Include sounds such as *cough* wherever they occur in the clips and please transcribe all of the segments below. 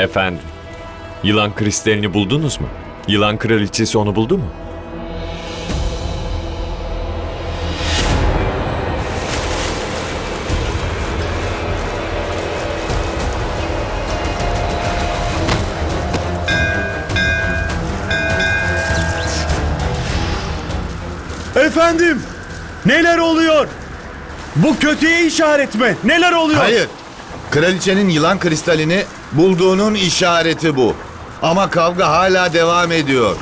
Efendim, yılan kristalini buldunuz mu? Yılan kraliçesi onu buldu mu? Efendim, neler oluyor? Bu kötüye işaret mi? Neler oluyor? Hayır. Kraliçenin yılan kristalini bulduğunun işareti bu. Ama kavga hala devam ediyor.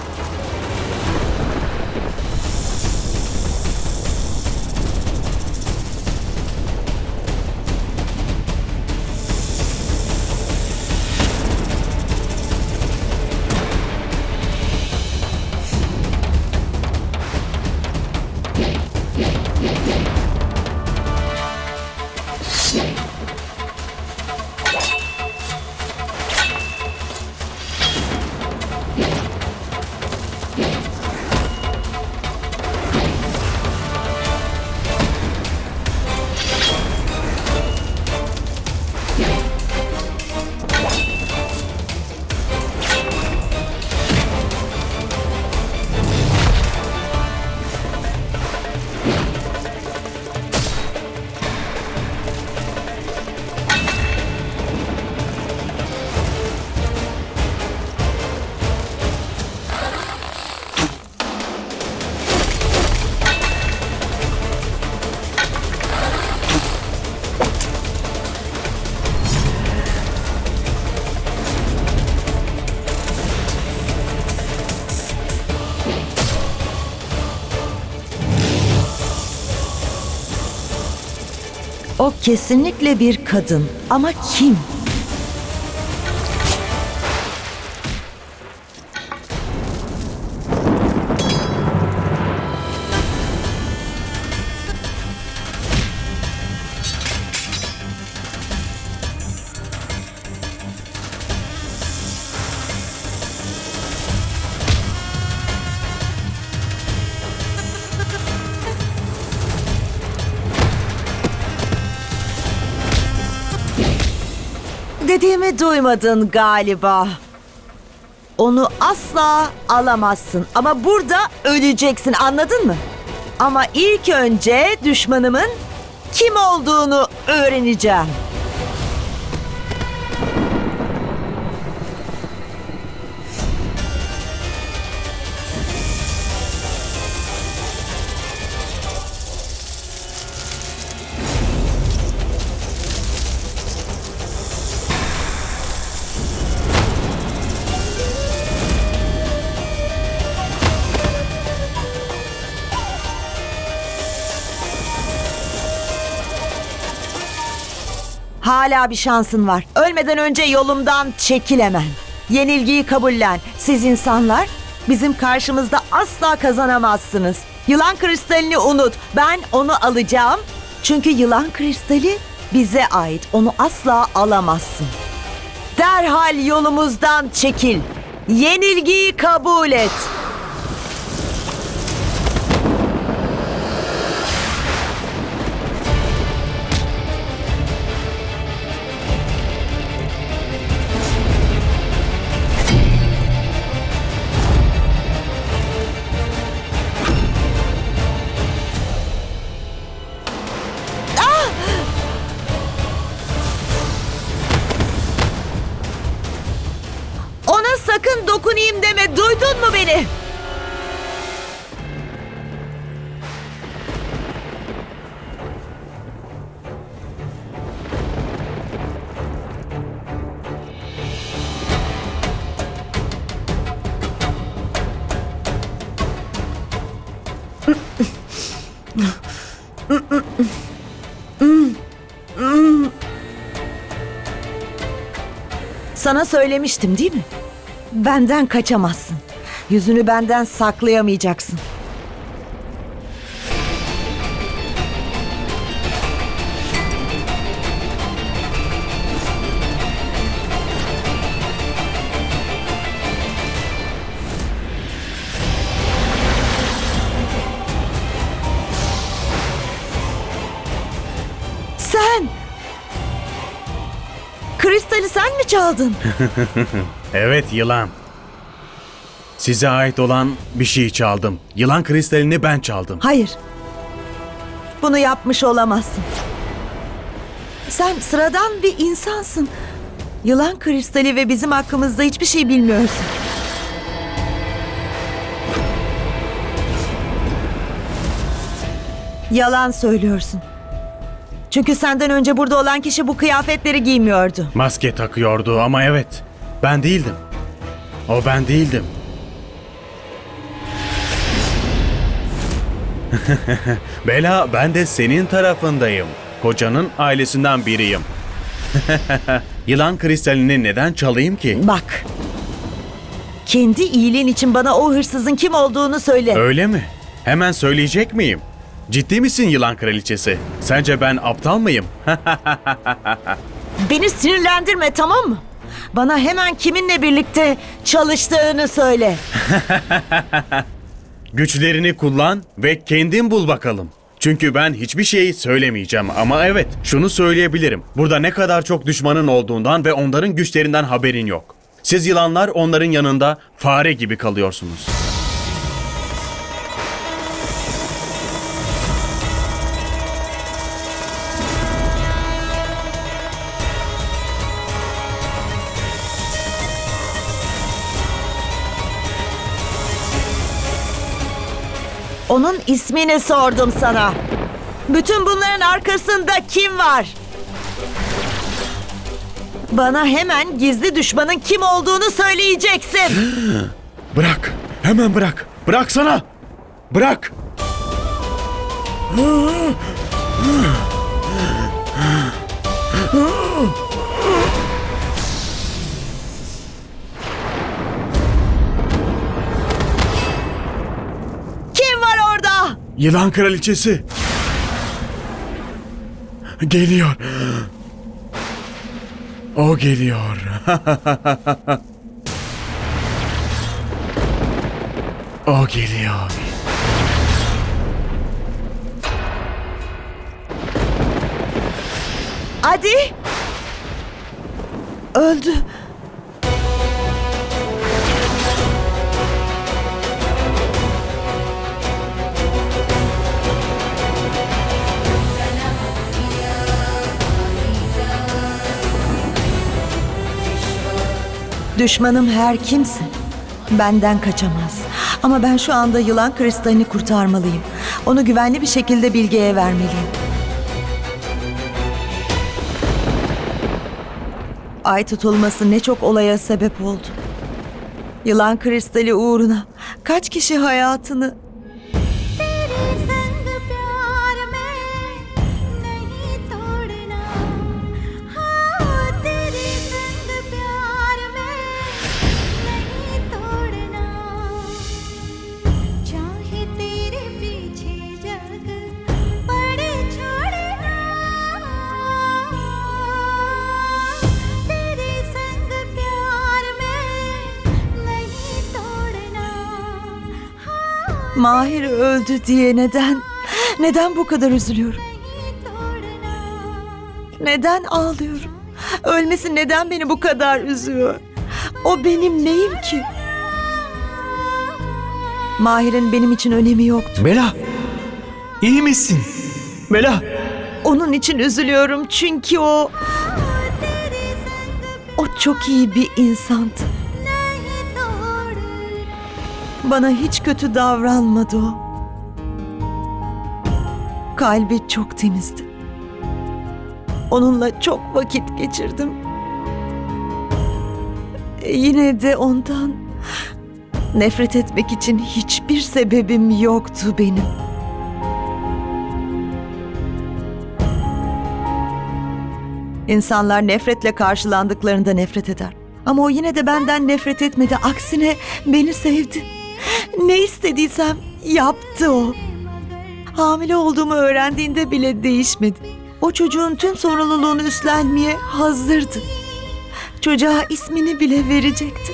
O kesinlikle bir kadın. Ama kim? Dediğimi duymadın galiba. Onu asla alamazsın ama burada öleceksin anladın mı? Ama ilk önce düşmanımın kim olduğunu öğreneceğim. Hala bir şansın var. Ölmeden önce yolumdan çekil hemen. Yenilgiyi kabullen. Siz insanlar bizim karşımızda asla kazanamazsınız. Yılan kristalini unut. Ben onu alacağım. Çünkü yılan kristali bize ait. Onu asla alamazsın. Derhal yolumuzdan çekil. Yenilgiyi kabul et. Sana söylemiştim değil mi? Benden kaçamazsın. Yüzünü benden saklayamayacaksın. Çaldın? *laughs* Evet yılan. Size ait olan bir şey çaldım. Yılan kristalini ben çaldım. Hayır. Bunu yapmış olamazsın. Sen sıradan bir insansın. Yılan kristali ve bizim hakkımızda hiçbir şey bilmiyorsun. Yalan söylüyorsun. Çünkü senden önce burada olan kişi bu kıyafetleri giymiyordu. Maske takıyordu ama evet. Ben değildim. O ben değildim. *laughs* Bela ben de senin tarafındayım. Kocanın ailesinden biriyim. *laughs* Yılan kristalini neden çalayım ki? Bak. Kendi iyiliğin için bana o hırsızın kim olduğunu söyle. Öyle mi? Hemen söyleyecek miyim? Ciddi misin yılan kraliçesi? Sence ben aptal mıyım? Beni sinirlendirme tamam mı? Bana hemen kiminle birlikte çalıştığını söyle. *laughs* Güçlerini kullan ve kendin bul bakalım. Çünkü ben hiçbir şey söylemeyeceğim ama evet şunu söyleyebilirim. Burada ne kadar çok düşmanın olduğundan ve onların güçlerinden haberin yok. Siz yılanlar onların yanında fare gibi kalıyorsunuz. Onun ismini sordum sana. Bütün bunların arkasında kim var? Bana hemen gizli düşmanın kim olduğunu söyleyeceksin. Bırak. Hemen bırak. Bıraksana. Bırak. Yılan kraliçesi. Geliyor. O geliyor. *laughs* o geliyor. Hadi. Öldü. Düşmanım her kimse benden kaçamaz. Ama ben şu anda yılan kristalini kurtarmalıyım. Onu güvenli bir şekilde bilgeye vermeliyim. Ay tutulması ne çok olaya sebep oldu. Yılan kristali uğruna kaç kişi hayatını Mahir öldü diye neden? Neden bu kadar üzülüyorum? Neden ağlıyorum? Ölmesi neden beni bu kadar üzüyor? O benim neyim ki? Mahir'in benim için önemi yoktu. Bela! İyi misin? Bela! Onun için üzülüyorum çünkü o... O çok iyi bir insandı. Bana hiç kötü davranmadı o. Kalbi çok temizdi. Onunla çok vakit geçirdim. E, yine de ondan nefret etmek için hiçbir sebebim yoktu benim. İnsanlar nefretle karşılandıklarında nefret eder. Ama o yine de benden nefret etmedi. Aksine beni sevdi. Ne istediysem yaptı o. Hamile olduğumu öğrendiğinde bile değişmedi. O çocuğun tüm sorumluluğunu üstlenmeye hazırdı. Çocuğa ismini bile verecekti.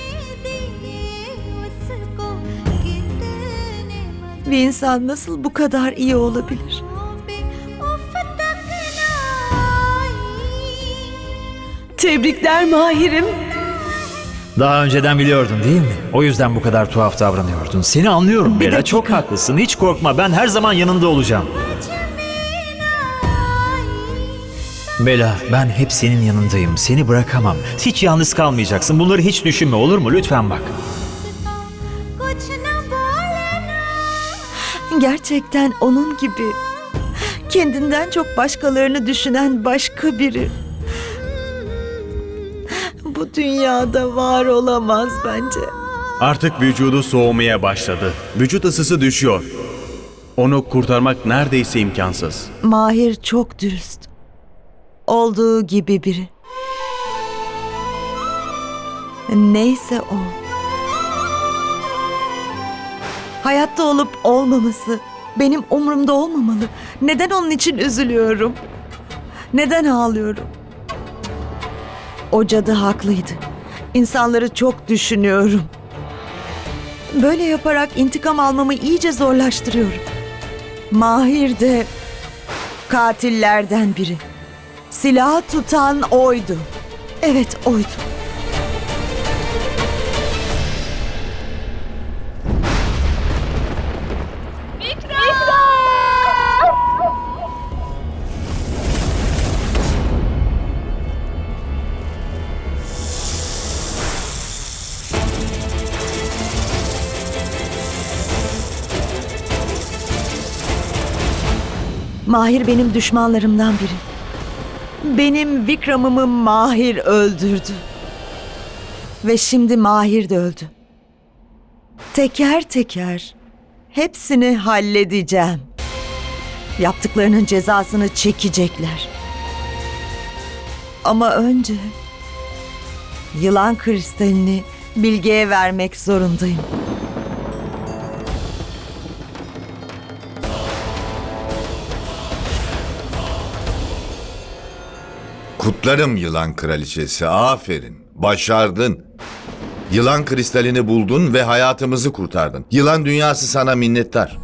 Bir insan nasıl bu kadar iyi olabilir? Tebrikler Mahir'im. Daha önceden biliyordun değil mi? O yüzden bu kadar tuhaf davranıyordun. Seni anlıyorum Bera. Çok haklısın. Hiç korkma. Ben her zaman yanında olacağım. Bela, ben hep senin yanındayım. Seni bırakamam. Hiç yalnız kalmayacaksın. Bunları hiç düşünme olur mu? Lütfen bak. Gerçekten onun gibi. Kendinden çok başkalarını düşünen başka biri. Bu dünyada var olamaz bence. Artık vücudu soğumaya başladı. Vücut ısısı düşüyor. Onu kurtarmak neredeyse imkansız. Mahir çok dürüst. Olduğu gibi biri. Neyse o. Hayatta olup olmaması benim umurumda olmamalı. Neden onun için üzülüyorum? Neden ağlıyorum? O cadı haklıydı. İnsanları çok düşünüyorum. Böyle yaparak intikam almamı iyice zorlaştırıyorum. Mahir de katillerden biri. Silahı tutan oydu. Evet oydu. Mahir benim düşmanlarımdan biri. Benim Vikram'ımı Mahir öldürdü. Ve şimdi Mahir de öldü. Teker teker hepsini halledeceğim. Yaptıklarının cezasını çekecekler. Ama önce yılan kristalini Bilge'ye vermek zorundayım. Kutlarım yılan kraliçesi. Aferin. Başardın. Yılan kristalini buldun ve hayatımızı kurtardın. Yılan dünyası sana minnettar.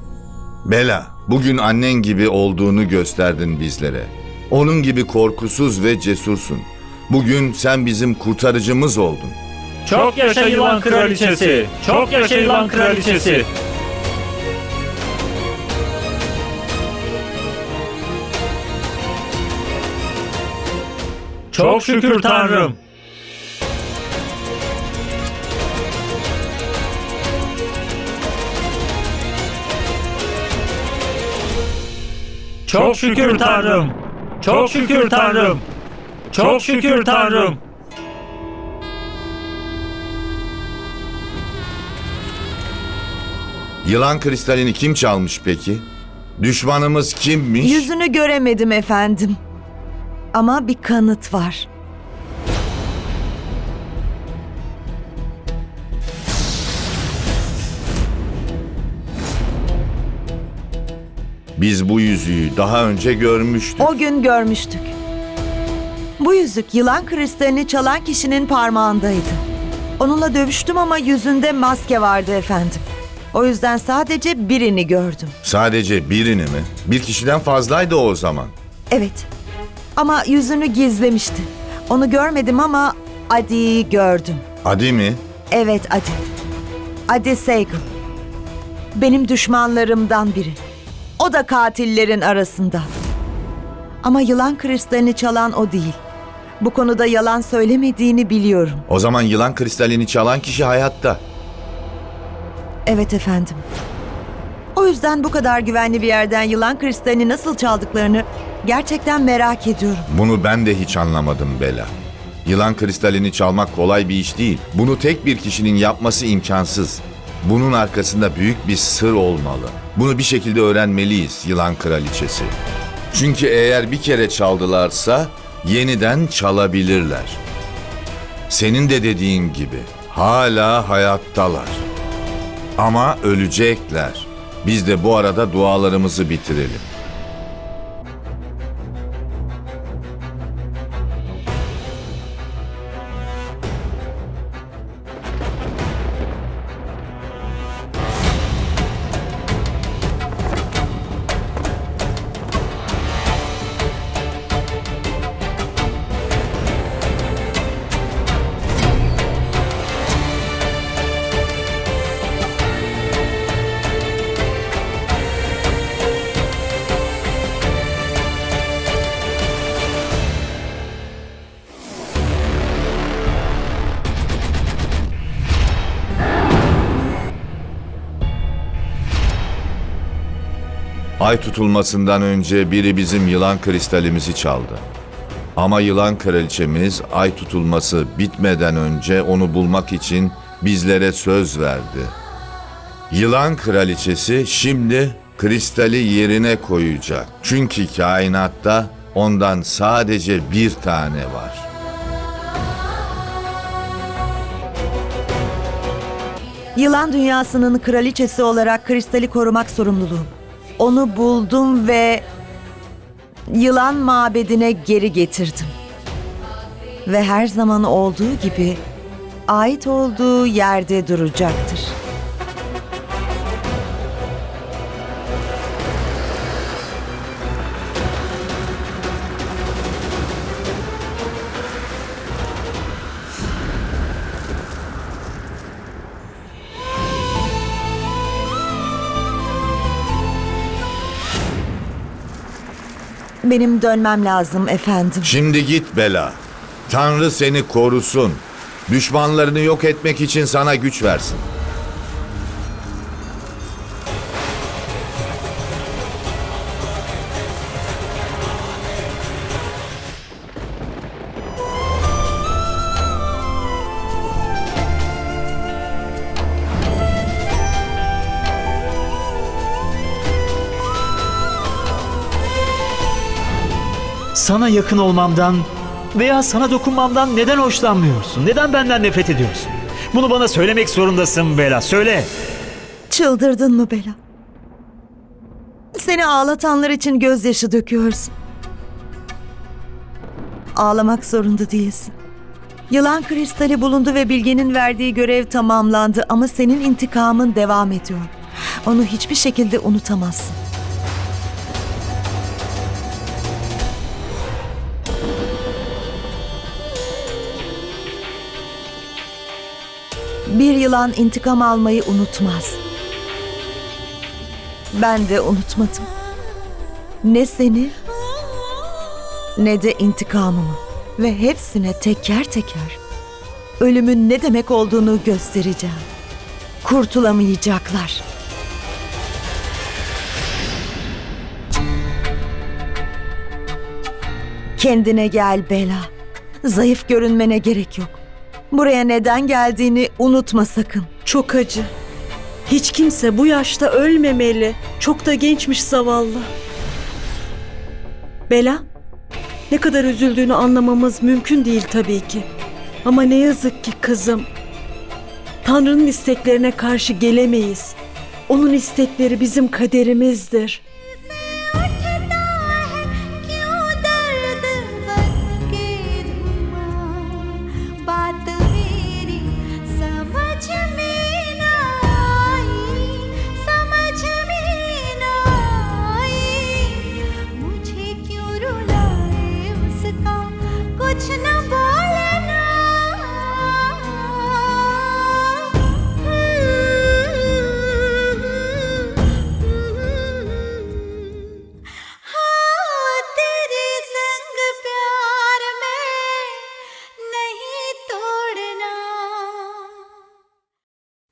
Bela, bugün annen gibi olduğunu gösterdin bizlere. Onun gibi korkusuz ve cesursun. Bugün sen bizim kurtarıcımız oldun. Çok yaşa yılan kraliçesi. Çok yaşa yılan kraliçesi. Çok şükür Tanrım. Çok şükür Tanrım. Çok şükür Tanrım. Çok şükür Tanrım. Yılan kristalini kim çalmış peki? Düşmanımız kimmiş? Yüzünü göremedim efendim. Ama bir kanıt var. Biz bu yüzüğü daha önce görmüştük. O gün görmüştük. Bu yüzük yılan kristalini çalan kişinin parmağındaydı. Onunla dövüştüm ama yüzünde maske vardı efendim. O yüzden sadece birini gördüm. Sadece birini mi? Bir kişiden fazlaydı o zaman. Evet. Ama yüzünü gizlemişti. Onu görmedim ama Adi'yi gördüm. Adi mi? Evet Adi. Adi Seygal. Benim düşmanlarımdan biri. O da katillerin arasında. Ama yılan kristalini çalan o değil. Bu konuda yalan söylemediğini biliyorum. O zaman yılan kristalini çalan kişi hayatta. Evet efendim. O yüzden bu kadar güvenli bir yerden yılan kristalini nasıl çaldıklarını gerçekten merak ediyorum. Bunu ben de hiç anlamadım Bela. Yılan kristalini çalmak kolay bir iş değil. Bunu tek bir kişinin yapması imkansız. Bunun arkasında büyük bir sır olmalı. Bunu bir şekilde öğrenmeliyiz yılan kraliçesi. Çünkü eğer bir kere çaldılarsa yeniden çalabilirler. Senin de dediğin gibi hala hayattalar. Ama ölecekler. Biz de bu arada dualarımızı bitirelim. Ay tutulmasından önce biri bizim yılan kristalimizi çaldı. Ama yılan kraliçemiz ay tutulması bitmeden önce onu bulmak için bizlere söz verdi. Yılan kraliçesi şimdi kristali yerine koyacak. Çünkü kainatta ondan sadece bir tane var. Yılan dünyasının kraliçesi olarak kristali korumak sorumluluğum. Onu buldum ve yılan mabedine geri getirdim. Ve her zaman olduğu gibi ait olduğu yerde duracaktır. Benim dönmem lazım efendim. Şimdi git Bela. Tanrı seni korusun. Düşmanlarını yok etmek için sana güç versin. Sana yakın olmamdan veya sana dokunmamdan neden hoşlanmıyorsun? Neden benden nefret ediyorsun? Bunu bana söylemek zorundasın Bela. Söyle. Çıldırdın mı Bela? Seni ağlatanlar için gözyaşı döküyorsun. Ağlamak zorunda değilsin. Yılan kristali bulundu ve Bilge'nin verdiği görev tamamlandı ama senin intikamın devam ediyor. Onu hiçbir şekilde unutamazsın. Bir yılan intikam almayı unutmaz. Ben de unutmadım. Ne seni ne de intikamımı ve hepsine teker teker ölümün ne demek olduğunu göstereceğim. Kurtulamayacaklar. Kendine gel Bela. Zayıf görünmene gerek yok. Buraya neden geldiğini unutma sakın. Çok acı. Hiç kimse bu yaşta ölmemeli. Çok da gençmiş zavallı. Bela, ne kadar üzüldüğünü anlamamız mümkün değil tabii ki. Ama ne yazık ki kızım. Tanrı'nın isteklerine karşı gelemeyiz. Onun istekleri bizim kaderimizdir.